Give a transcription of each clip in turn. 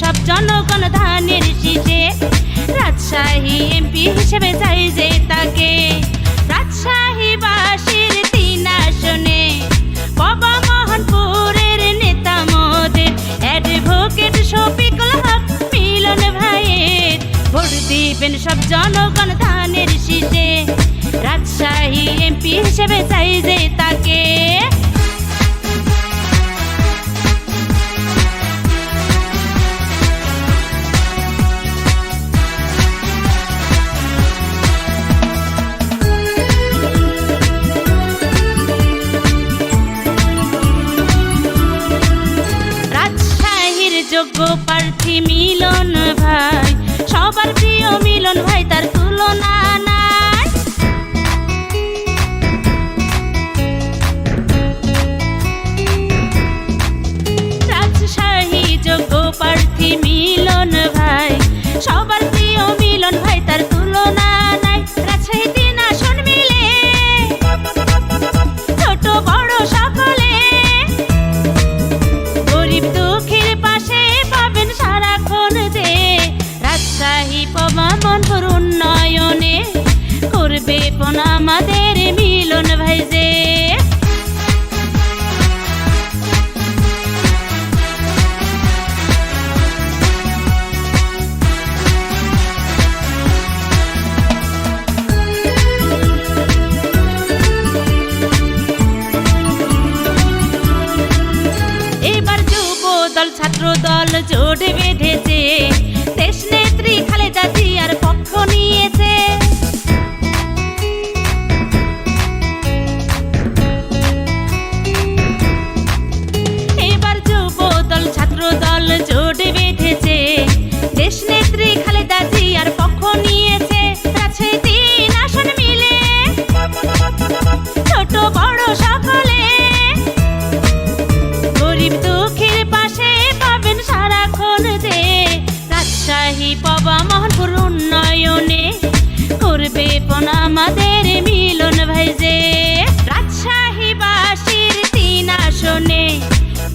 সব জনগণ ধানের শীষে রাজশাহী এমপি হিসেবে চাই যে তাকে। রাজশাহী বাসীর তিন আসনে বাবা মোহনপুরের নেতা মোদের অ্যাডভোকেট শফিকুল হক মিলন ভাইয়ের। ভোট দিবেন সব জনগণ ধানের শীষে রাজশাহী এমপি হিসেবে চাই যে তাকে। যোগ্য প্রার্থী মিলন পণ আমাদের মিলন ভাই যে। দল ছাত্র দল জোট বেঁধেছে। দেশ নেত্রী খালেদা জিয়ার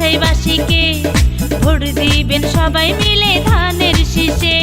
ভাই বাসিকে ভোট দিবেন সবাই মিলে ধানের শীষে।